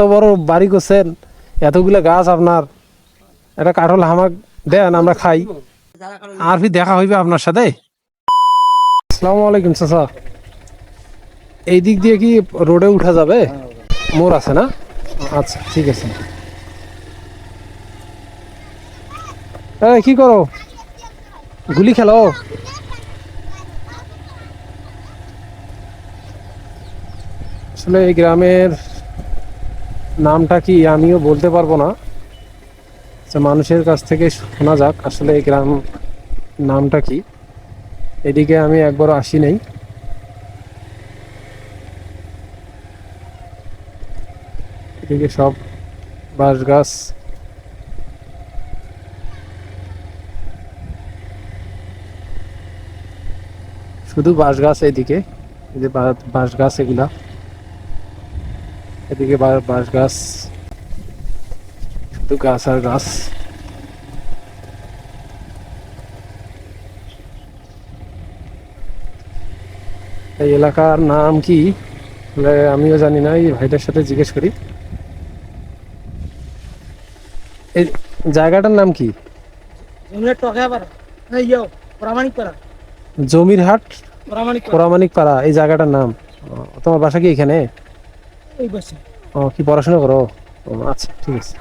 এত বড় বাড়ি করছেন, এতগুলো গাছ আপনার, একটা কাঠল হামাক দেন, আমরা খাই। আর ফির দেখা হইবে আপনার সাথে। আসসালামু আলাইকুম, চাচা। এই দিক দিয়ে কি রোডে উঠা যাবে? মোড় আছে না? আচ্ছা ঠিক আছে। কি করো? গুলি খেলো? আসলে এই গ্রামের নামটা কি আমিও বলতে পারব না। মানুষের কাছ থেকে শোনা যাক আসলে এই গ্রাম নামটা কি। এদিকে আমি একবারও আসি নাই। এদিকে সব বাঁশ গাছ। শুধু বাঁশ গাছ এদিকে যে বাঁশ গাছ এগুলা। এদিকে বাঁশ গাছ শুধু গাছ আর গাছ। এই এলাকার নাম কি? আমিও জানি না এই ভাইটার সাথে জিজ্ঞেস করি। এই জায়গাটার নাম কি? জমির হাট? প্রামাণিক পাড়া। এই জায়গাটার নাম। তোমার বাসা কি এখানে? এই বসে। ও, কি পড়াশোনা করো? ও আচ্ছা ঠিক আছে।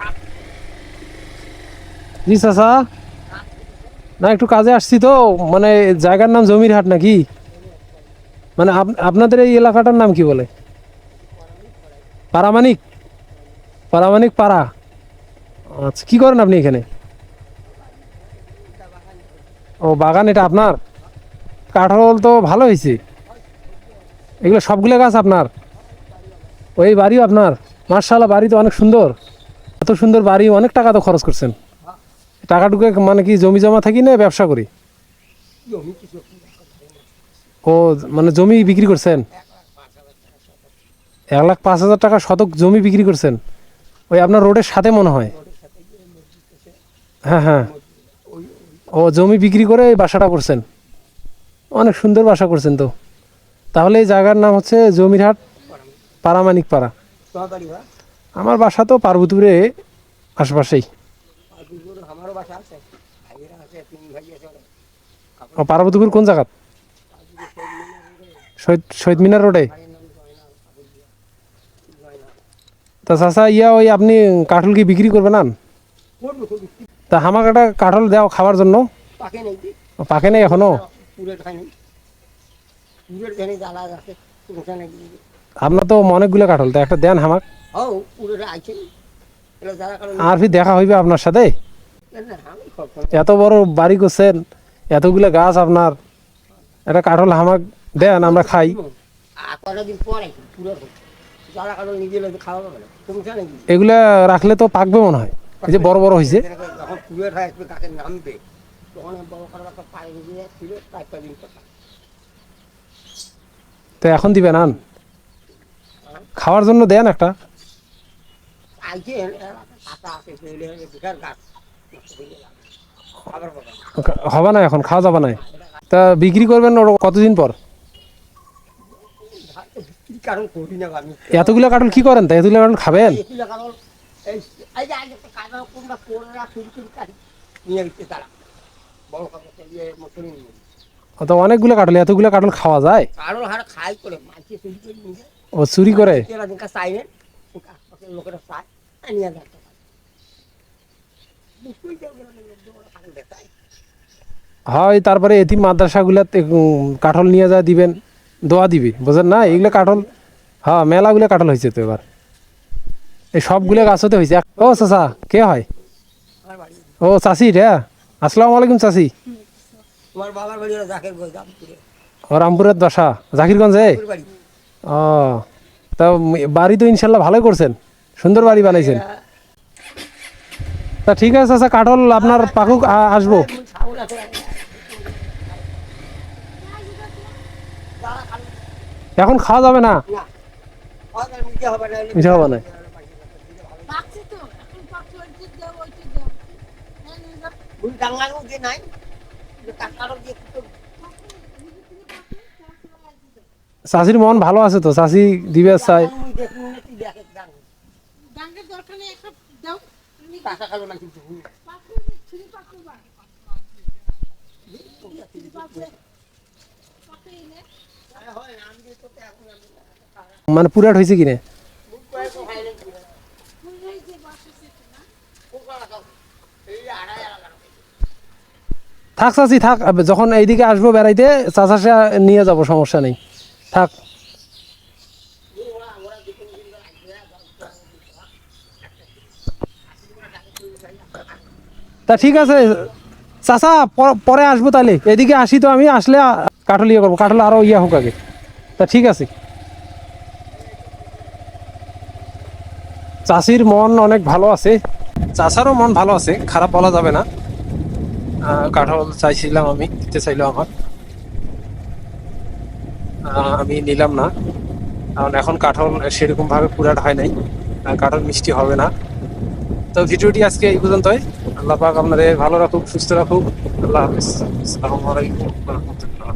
জি, চাচা। না, একটু কাজে আসছি তো মানে জায়গার নাম জমির হাট নাকি? মানে আপ- আপনাদের এই এলাকাটার নাম কি বলে? পারামানিক? পারামানিক পাড়া। আচ্ছা কি করেন আপনি এখানে? ও, বাগান, এটা আপনার? কাঠল তো ভালো হয়েছে। এগুলো সবগুলো গাছ আপনার? ওই বাড়িও আপনার মার্শাল্লাহ বাড়ি তো অনেক সুন্দর। এত সুন্দর বাড়ি, অনেক টাকা তো খরচ করছেন। টাকাটুকু মানে কি জমি জমা থাকি না ব্যবসা করি? ও মানে জমি বিক্রি করছেন? এক লাখ পাঁচ হাজার টাকা শতক জমি বিক্রি করছেন। ওই আপনার রোডের সাথে মনে হয়? হ্যাঁ হ্যাঁ। ও, জমি বিক্রি করে এই বাসাটা করছেন। অনেক সুন্দর বাসা করছেন তো। তাহলে এই জায়গার নাম হচ্ছে জমিরহাট পারামানিক পাড়া। আমার বাসা তো পার্বতীপুরে আশপাশেই। ও, পার্বতীপুর কোন জায়গা শহীদ শহীদ মিনার রোডে? তা চাচা, ইয়া ওই আপনি কাঠল কি বিক্রি করবেন তা হামাক একটা কাঠল দেও খাওয়ার জন্য। পাকে নেই এখনও? আপনার তো অনেকগুলো কাঠল তা একটা দেন কারণ আর ফির দেখা হইবে আপনার সাথে? এত বড় বাড়ি করছেন এতগুলো গাছ আপনার একটা কাঠল হামাক দেন আমরা খাই। এগুলা রাখলে তো পাকবে মনে হয়। এই যে বড় বড় হয়েছে হয় তো এখন দিবেন আন? খাওয়ার জন্য দেন একটা। হবে। না এখন খাওয়া যাবে না। তা বিক্রি করবেন কতদিন পর? এতগুলো কাঠল কি করেন? তা এতগুলো কাঠল খাবেন? এগুলো কারণ এই এই যে আজ একটা কাটা কোনটা করে রাখ শুরু করে কাটি নিয়ে গেছে তারা। বড় কাপড় দিয়ে মতন নিয়ে। ও তো অনেকগুলো কাঠল এতগুলো কাঠল খাওয়া যায়? কারণ হার খাই করে মাছি শুরু করে নিয়ে। যায় ও চুরি করে? হয় তারপরে এতিম মাদ্রাসাগুলাতে উম, কাঠল নিয়ে যা দিবেন দোয়া দিবে বুঝেন না? এইগুলো কাঠল হ্যাঁ মেলাগুলো কাঠল হয়েছে তো এবার। এই সবগুলো গাছতে হয়েছে। ও চাচা কে হয়? ও চাষি রে? আসসালামু আলাইকুম চাষি গোল ও রামপুরের দশা জাকিরগঞ্জে? ও, তা বাড়ি তো ইনশাল্লাহ ভালোই করছেন। সুন্দর বাড়ি বানাইছেন। তা ঠিক আছে আচ্ছা কাঠল আপনার পাকুক আসব। এখন খাওয়া যাবে না? না ওদের মিটে হবে না। মিঠা হবে না পাকছে তো এখন পাকছে ওইটি দাও ওইটি দাও হ্যাঁ নিয়ে যাও। বুঝি ডাঙ্গানো যে নাই টাকারও দিয়ে কি করব? চাষির মন ভালো আছে তো চাষি দিবে চাই। মানে পুরাট হয়েছে কিনে? থাক চাচি, থাক। যখন এইদিকে আসব বেড়াইতে, চাচা নিয়ে যাব, সমস্যা নেই। থাক। তা ঠিক আছে, চাচা, পরে আসব তাহলে। এদিকে আসি তো আমি, আসলে কাঠল ইয়ে করব, কাঠল আরও ইয়ে হোক আগে। তা ঠিক আছে। চাষির মন অনেক ভালো আছে। চাষারও মন ভালো আছে, খারাপ বলা যাবে না। কাঠল চাইছিলাম আমি, দিতে চাইলো আমার। আমি নিলাম না। কারণ এখন কাঁঠাল সেরকমভাবে পুরাট হয় নাই। কাঁঠাল মিষ্টি হবে না। তো ভিডিওটি আজকে এই পর্যন্তই। আল্লাহ পাক আপনাদের ভালো রাখুক, সুস্থ রাখুক। আল্লাহ হাফিজ। আসসালামু আলাইকুম রাহমাতুল্লাহ।